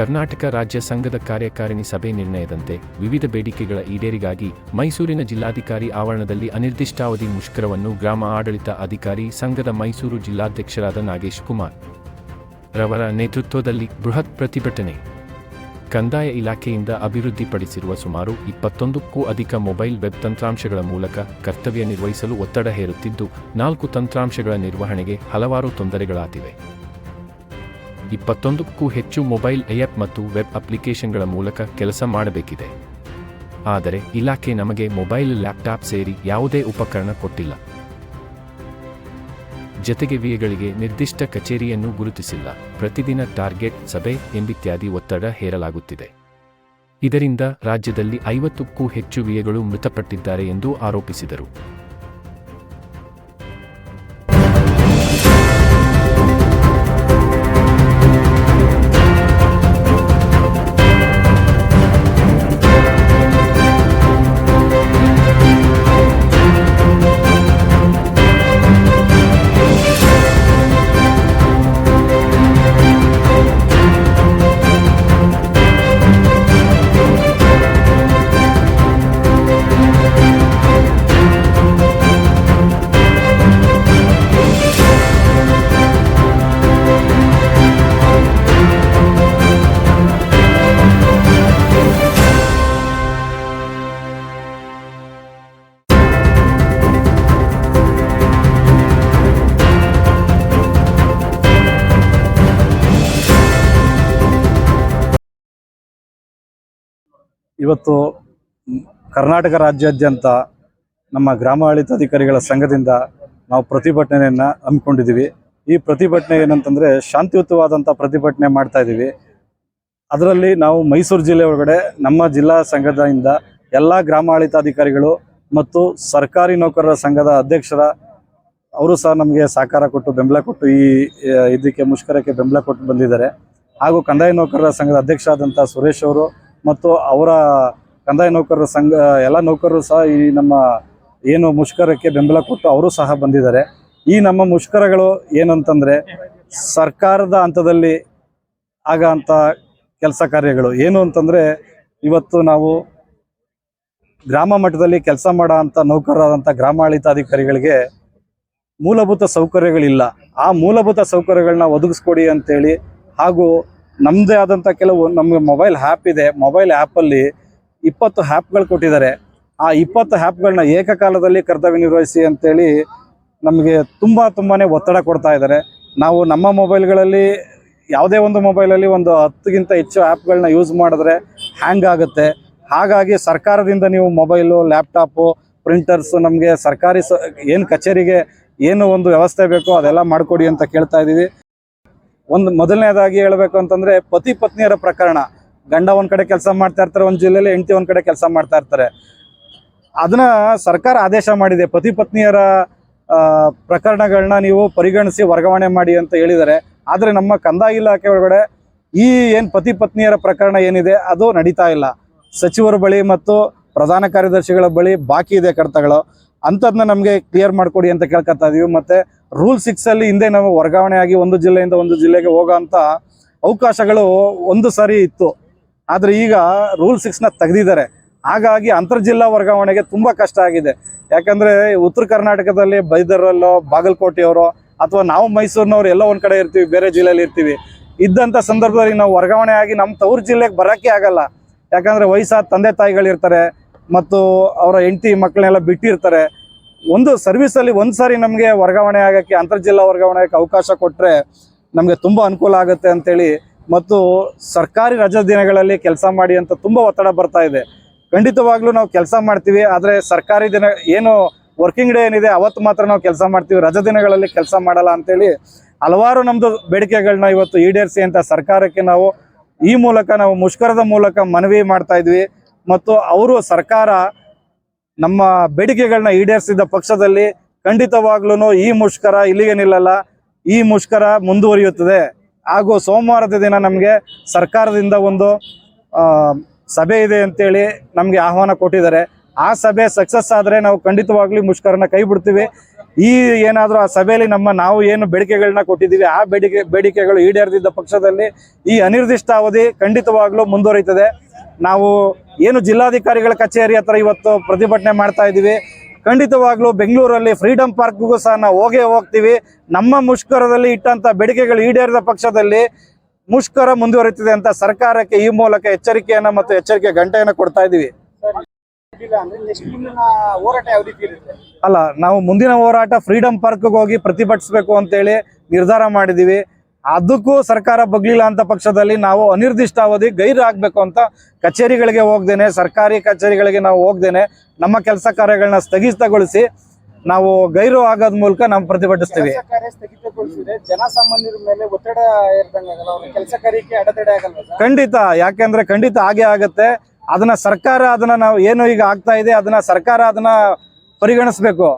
ಕರ್ನಾಟಕ ರಾಜ್ಯ ಸಂಘದ ಕಾರ್ಯಕಾರಿಣಿ ಸಭೆ ನಿರ್ಣಯದಂತೆ ವಿವಿಧ ಬೇಡಿಕೆಗಳ ಈಡೇರಿಗಾಗಿ ಮೈಸೂರಿನ ಜಿಲ್ಲಾಧಿಕಾರಿ ಆವರಣದಲ್ಲಿ ಅನಿರ್ದಿಷ್ಟಾವಧಿ ಮುಷ್ಕರವನ್ನು ಗ್ರಾಮ ಆಡಳಿತ ಅಧಿಕಾರಿ ಸಂಘದ ಮೈಸೂರು ಜಿಲ್ಲಾಧ್ಯಕ್ಷರಾದ ನಾಗೇಶ್ ಕುಮಾರ್. ರವರ ನೇತೃತ್ವದಲ್ಲಿ ಬೃಹತ್ ಪ್ರತಿಭಟನೆ. ಕಂದಾಯ ಇಲಾಖೆಯಿಂದ ಅಭಿವೃದ್ಧಿಪಡಿಸಿರುವ ಸುಮಾರು ಇಪ್ಪತ್ತೊಂದಕ್ಕೂ ಅಧಿಕ ಮೊಬೈಲ್ ವೆಬ್ ತಂತ್ರಾಂಶಗಳ ಮೂಲಕ ಕರ್ತವ್ಯ ನಿರ್ವಹಿಸಲು ಒತ್ತಡ ಹೇರುತ್ತಿದ್ದು, ನಾಲ್ಕು ತಂತ್ರಾಂಶಗಳ ನಿರ್ವಹಣೆಗೆ ಹಲವಾರು ತೊಂದರೆಗಳಾಗಿವೆ ಇಪ್ಪತ್ತೊಂದಕ್ಕೂ ಹೆಚ್ಚು ಮೊಬೈಲ್ ಆ್ಯಪ್ ಮತ್ತು ವೆಬ್ ಅಪ್ಲಿಕೇಶನ್ಗಳ ಮೂಲಕ ಕೆಲಸ ಮಾಡಬೇಕಿದೆ. ಆದರೆ ಇಲಾಖೆ ನಮಗೆ ಮೊಬೈಲ್ ಲ್ಯಾಪ್ಟಾಪ್ ಸೇರಿ ಯಾವುದೇ ಉಪಕರಣ ಕೊಟ್ಟಿಲ್ಲ. ಜತೆಗೆ ವಿಯಗಳಿಗೆ ನಿರ್ದಿಷ್ಟ ಕಚೇರಿಯನ್ನು ಗುರುತಿಸಿಲ್ಲ. ಪ್ರತಿದಿನ ಟಾರ್ಗೆಟ್ ಸಭೆ ಎಂಬಿತ್ಯಾದಿ ಒತ್ತಡ ಹೇರಲಾಗುತ್ತಿದೆ. ಇದರಿಂದ ರಾಜ್ಯದಲ್ಲಿ ಐವತ್ತಕ್ಕೂ ಹೆಚ್ಚು ವಿಯಗಳು ಮೃತಪಟ್ಟಿದ್ದಾರೆ ಎಂದು ಆರೋಪಿಸಿದರು. ಇವತ್ತು ಕರ್ನಾಟಕ ರಾಜ್ಯಾದ್ಯಂತ ನಮ್ಮ ಗ್ರಾಮ ಅಧಿಕಾರಿಗಳ ಸಂಘದಿಂದ ನಾವು ಪ್ರತಿಭಟನೆಯನ್ನು ಹಮ್ಮಿಕೊಂಡಿದ್ದೀವಿ. ಈ ಪ್ರತಿಭಟನೆ ಏನಂತಂದರೆ ಶಾಂತಿಯುತವಾದಂಥ ಪ್ರತಿಭಟನೆ ಮಾಡ್ತಾ ಇದ್ದೀವಿ. ಅದರಲ್ಲಿ ನಾವು ಮೈಸೂರು ಜಿಲ್ಲೆ ಒಳಗಡೆ ನಮ್ಮ ಜಿಲ್ಲಾ ಸಂಘದಿಂದ ಎಲ್ಲ ಗ್ರಾಮ ಅಧಿಕಾರಿಗಳು ಮತ್ತು ಸರ್ಕಾರಿ ನೌಕರರ ಸಂಘದ ಅಧ್ಯಕ್ಷರ ಅವರು ಸಹ ನಮಗೆ ಸಹಕಾರ ಕೊಟ್ಟು, ಬೆಂಬಲ ಕೊಟ್ಟು ಈ ಇದಕ್ಕೆ ಮುಷ್ಕರಕ್ಕೆ ಬೆಂಬಲ ಕೊಟ್ಟು ಬಂದಿದ್ದಾರೆ. ಹಾಗೂ ಕಂದಾಯ ನೌಕರರ ಸಂಘದ ಅಧ್ಯಕ್ಷರಾದಂಥ ಸುರೇಶ್ ಅವರು ಮತ್ತು ಅವರ ಕಂದಾಯ ನೌಕರರ ಸಂಘ, ಎಲ್ಲ ನೌಕರರು ಸಹ ಈ ನಮ್ಮ ಏನು ಮುಷ್ಕರಕ್ಕೆ ಬೆಂಬಲ ಕೊಟ್ಟು ಅವರು ಸಹ ಬಂದಿದ್ದಾರೆ. ಈ ನಮ್ಮ ಮುಷ್ಕರಗಳು ಏನಂತಂದರೆ ಸರ್ಕಾರದ ಹಂತದಲ್ಲಿ ಆಗಂಥ ಕೆಲಸ ಕಾರ್ಯಗಳು. ಏನು ಅಂತಂದರೆ ಇವತ್ತು ನಾವು ಗ್ರಾಮ ಮಟ್ಟದಲ್ಲಿ ಕೆಲಸ ಮಾಡೋ ಅಂಥ ನೌಕರರಾದಂಥ ಗ್ರಾಮಾಡಳಿತಾಧಿಕಾರಿಗಳಿಗೆ ಮೂಲಭೂತ ಸೌಕರ್ಯಗಳಿಲ್ಲ. ಆ ಮೂಲಭೂತ ಸೌಕರ್ಯಗಳನ್ನ ಒದಗಿಸ್ಕೊಡಿ ಅಂತೇಳಿ ಹಾಗೂ ನಮ್ಮದೇ ಆದಂಥ ಕೆಲವು ನಮಗೆ ಮೊಬೈಲ್ ಆ್ಯಪ್ ಇದೆ. ಮೊಬೈಲ್ ಆ್ಯಪಲ್ಲಿ ಇಪ್ಪತ್ತು ಆ್ಯಪ್ಗಳು ಕೊಟ್ಟಿದ್ದಾರೆ. ಆ ಇಪ್ಪತ್ತು ಆ್ಯಪ್ಗಳನ್ನ ಏಕಕಾಲದಲ್ಲಿ ಕರ್ತವ್ಯ ನಿರ್ವಹಿಸಿ ಅಂತೇಳಿ ನಮಗೆ ತುಂಬ ತುಂಬಾ ಒತ್ತಡ ಕೊಡ್ತಾ ಇದ್ದಾರೆ. ನಾವು ನಮ್ಮ ಮೊಬೈಲ್ಗಳಲ್ಲಿ ಯಾವುದೇ ಒಂದು ಮೊಬೈಲಲ್ಲಿ ಒಂದು ಹತ್ತುಗಿಂತ ಹೆಚ್ಚು ಆ್ಯಪ್ಗಳನ್ನ ಯೂಸ್ ಮಾಡಿದ್ರೆ ಹ್ಯಾಂಗ್ ಆಗುತ್ತೆ. ಹಾಗಾಗಿ ಸರ್ಕಾರದಿಂದ ನೀವು ಮೊಬೈಲು ಲ್ಯಾಪ್ಟಾಪು ಪ್ರಿಂಟರ್ಸು ನಮಗೆ ಸರ್ಕಾರಿ ಸ ಏನು ಕಚೇರಿಗೆ ಏನು ಒಂದು ವ್ಯವಸ್ಥೆ ಬೇಕೋ ಅದೆಲ್ಲ ಮಾಡಿಕೊಡಿ ಅಂತ ಕೇಳ್ತಾ ಇದ್ದೀವಿ. ಒಂದು ಮೊದಲನೇದಾಗಿ ಹೇಳಬೇಕು ಅಂತಂದ್ರೆ ಪತಿ ಪತ್ನಿಯರ ಪ್ರಕರಣ. ಗಂಡ ಒಂದ್ ಕಡೆ ಕೆಲಸ ಮಾಡ್ತಾ ಇರ್ತಾರೆ, ಒಂದು ಜಿಲ್ಲೆಯಲ್ಲಿ ಹೆಂಡತಿ ಒಂದ್ ಕಡೆ ಕೆಲಸ ಮಾಡ್ತಾ ಇರ್ತಾರೆ. ಅದನ್ನ ಸರ್ಕಾರ ಆದೇಶ ಮಾಡಿದೆ. ಪತಿ ಪತ್ನಿಯರ ಪ್ರಕರಣಗಳನ್ನ ನೀವು ಪರಿಗಣಿಸಿ ವರ್ಗಾವಣೆ ಮಾಡಿ ಅಂತ ಹೇಳಿದ್ದಾರೆ ಆದರೆ ನಮ್ಮ ಕಂದಾಯ ಇಲಾಖೆ ಒಳಗಡೆ ಈ ಏನು ಪತಿ ಪತ್ನಿಯರ ಪ್ರಕರಣ ಏನಿದೆ, ಅದು ನಡೀತಾ ಇಲ್ಲ. ಸಚಿವರ ಬಳಿ ಮತ್ತು ಪ್ರಧಾನ ಕಾರ್ಯದರ್ಶಿಗಳ ಬಳಿ ಬಾಕಿ ಇದೆ ಕಡತಗಳು ಅಂಥದ್ನ ನಮಗೆ ಕ್ಲಿಯರ್ ಮಾಡಿಕೊಡಿ ಅಂತ ಕೇಳ್ಕೊತಾ ಇದೀವಿ. ಮತ್ತೆ ರೂಲ್ ಸಿಕ್ಸ್ ಅಲ್ಲಿ ಹಿಂದೆ ನಾವು ವರ್ಗಾವಣೆ ಆಗಿ ಒಂದು ಜಿಲ್ಲೆಯಿಂದ ಒಂದು ಜಿಲ್ಲೆಗೆ ಹೋಗೋ ಅಂತ ಅವಕಾಶಗಳು ಒಂದು ಸಾರಿ ಇತ್ತು. ಆದರೆ ಈಗ ರೂಲ್ ಸಿಕ್ಸ್ನ ತೆಗೆದಿದ್ದಾರೆ. ಹಾಗಾಗಿ ಅಂತರ್ಜಿಲ್ಲಾ ವರ್ಗಾವಣೆಗೆ ತುಂಬ ಕಷ್ಟ ಆಗಿದೆ. ಯಾಕಂದ್ರೆ ಉತ್ತರ ಕರ್ನಾಟಕದಲ್ಲಿ ಬೈದರಲ್ಲೋ, ಬಾಗಲಕೋಟೆಯವರು, ಅಥವಾ ನಾವು ಮೈಸೂರಿನವ್ರು ಎಲ್ಲ ಒಂದು ಕಡೆ ಇರ್ತೀವಿ, ಬೇರೆ ಜಿಲ್ಲೆಯಲ್ಲಿ ಇರ್ತೀವಿ. ಇದ್ದಂಥ ಸಂದರ್ಭದಲ್ಲಿ ನಾವು ವರ್ಗಾವಣೆ ಆಗಿ ನಮ್ಮ ತವ್ರ ಜಿಲ್ಲೆಗೆ ಬರೋಕ್ಕೆ ಆಗಲ್ಲ. ಯಾಕಂದ್ರೆ ವಯಸ್ಸಾದ ತಂದೆ ತಾಯಿಗಳಿರ್ತಾರೆ, ಮತ್ತು ಅವರ ಹೆಂಡತಿ ಮಕ್ಕಳನ್ನೆಲ್ಲ ಬಿಟ್ಟಿರ್ತಾರೆ. ಒಂದು ಸರ್ವಿಸಲ್ಲಿ ಒಂದು ಸಾರಿ ನಮಗೆ ವರ್ಗಾವಣೆ ಆಗೋಕ್ಕೆ, ಅಂತರ್ಜಿಲ್ಲಾ ವರ್ಗಾವಣೆ ಆಗಕ್ಕೆ ಅವಕಾಶ ಕೊಟ್ಟರೆ ನಮಗೆ ತುಂಬ ಅನುಕೂಲ ಆಗುತ್ತೆ ಅಂತೇಳಿ ಮತ್ತು ಸರ್ಕಾರಿ ರಜಾ ದಿನಗಳಲ್ಲಿ ಕೆಲಸ ಮಾಡಿ ಅಂತ ತುಂಬ ಒತ್ತಡ ಬರ್ತಾ ಇದೆ. ಖಂಡಿತವಾಗ್ಲೂ ನಾವು ಕೆಲಸ ಮಾಡ್ತೀವಿ, ಆದರೆ ಸರ್ಕಾರಿ ದಿನ ಏನು ವರ್ಕಿಂಗ್ ಡೇ ಏನಿದೆ, ಅವತ್ತು ಮಾತ್ರ ನಾವು ಕೆಲಸ ಮಾಡ್ತೀವಿ, ರಜಾ ದಿನಗಳಲ್ಲಿ ಕೆಲಸ ಮಾಡಲ್ಲ ಅಂತೇಳಿ ಹಲವಾರು ನಮ್ಮದು ಬೇಡಿಕೆಗಳನ್ನ ಇವತ್ತು ಈಡೇರಿಸಿ ಅಂತ ಸರ್ಕಾರಕ್ಕೆ ನಾವು ಈ ಮೂಲಕ, ನಾವು ಮುಷ್ಕರದ ಮೂಲಕ ಮನವಿ ಮಾಡ್ತಾ ಇದ್ವಿ. ಮತ್ತು ಅವರು ಸರ್ಕಾರ ನಮ್ಮ ಬೇಡಿಕೆಗಳನ್ನ ಈಡೇರಿಸಿದ ಪಕ್ಷದಲ್ಲಿ ಖಂಡಿತವಾಗ್ಲೂ ಈ ಮುಷ್ಕರ ಇಲ್ಲಿಗೆ ನಿಲ್ಲಲ್ಲ. ಈ ಮುಷ್ಕರ ಮುಂದುವರಿಯುತ್ತದೆ. ಹಾಗೂ ಸೋಮವಾರದ ದಿನ ನಮಗೆ ಸರ್ಕಾರದಿಂದ ಒಂದು ಸಭೆ ಇದೆ ಅಂತೇಳಿ ನಮಗೆ ಆಹ್ವಾನ ಕೊಟ್ಟಿದ್ದಾರೆ. ಆ ಸಭೆ ಸಕ್ಸಸ್ ಆದರೆ ನಾವು ಖಂಡಿತವಾಗ್ಲೂ ಮುಷ್ಕರನ್ನ ಮುಷ್ಕರನ ಕೈ ಬಿಡ್ತೀವಿ. ಈ ಏನಾದರೂ ಆ ಸಭೆಯಲ್ಲಿ ನಮ್ಮ ನಾವು ಏನು ಬೇಡಿಕೆಗಳನ್ನ ಕೊಟ್ಟಿದ್ದೀವಿ, ಆ ಬೇಡಿಕೆ, ಬೇಡಿಕೆಗಳು ಈಡೇರದಿದ್ದ ಪಕ್ಷದಲ್ಲಿ ಈ ಅನಿರ್ದಿಷ್ಟಾವಧಿ ಖಂಡಿತವಾಗ್ಲೂ ಮುಂದುವರಿತದೆ. ನಾವು ಏನು ಜಿಲ್ಲಾಧಿಕಾರಿಗಳ ಕಚೇರಿ ಹತ್ರ ಇವತ್ತು ಪ್ರತಿಭಟನೆ ಮಾಡ್ತಾ ಇದ್ದೀವಿ. ಖಂಡಿತವಾಗ್ಲೂ ಬೆಂಗಳೂರಲ್ಲಿ ಫ್ರೀಡಂ ಪಾರ್ಕ್ಗೂ ಸಹ ನಾವು ಹೋಗೇ ಹೋಗ್ತೀವಿ. ನಮ್ಮ ಮುಷ್ಕರದಲ್ಲಿ ಇಟ್ಟಂತ ಬೇಡಿಕೆಗಳು ಈಡೇರಿದ ಪಕ್ಷದಲ್ಲಿ ಮುಷ್ಕರ ಮುಂದುವರಿತಿದೆ ಅಂತ ಸರ್ಕಾರಕ್ಕೆ ಈ ಮೂಲಕ ಎಚ್ಚರಿಕೆಯನ್ನ ಮತ್ತು ಎಚ್ಚರಿಕೆ ಗಂಟೆಯನ್ನ ಕೊಡ್ತಾ ರೀತಿ ಅಲ್ಲ, ನಾವು ಮುಂದಿನ ಹೋರಾಟ ಫ್ರೀಡಂ ಪಾರ್ಕ್ಗೆ ಹೋಗಿ ಪ್ರತಿಭಟಿಸಬೇಕು ಅಂತೇಳಿ ನಿರ್ಧಾರ ಮಾಡಿದೀವಿ ಅದಕ್ಕೂ ಸರ್ಕಾರ ಬಗ್ಲಿಲ್ಲ ಅಂತ ಪಕ್ಷದಲ್ಲಿ ನಾವು ಅನಿರ್ದಿಷ್ಟಾವಧಿ ಗೈರು ಆಗ್ಬೇಕು ಅಂತ ಕಚೇರಿಗಳಿಗೆ ಹೋಗ್ದೇನೆ ಸರ್ಕಾರಿ ಕಚೇರಿಗಳಿಗೆ ನಾವು ಹೋಗ್ದೇನೆ ನಮ್ಮ ಕೆಲಸ ಕಾರ್ಯಗಳನ್ನ ಸ್ಥಗಿತಗೊಳಿಸಿ ನಾವು ಗೈರು ಆಗೋದ್ ಮೂಲಕ ನಾವು ಪ್ರತಿಭಟಿಸ್ತೀವಿ. ಖಂಡಿತ ಯಾಕೆಂದ್ರೆ ಖಂಡಿತ ಹಾಗೆ ಆಗತ್ತೆ. ಅದನ್ನ ಸರ್ಕಾರ ಅದನ್ನ ನಾವು ಏನು ಈಗ ಆಗ್ತಾ ಇದೆ ಅದನ್ನ ಸರ್ಕಾರ ಅದನ್ನ ಪರಿಗಣಿಸ್ಬೇಕು.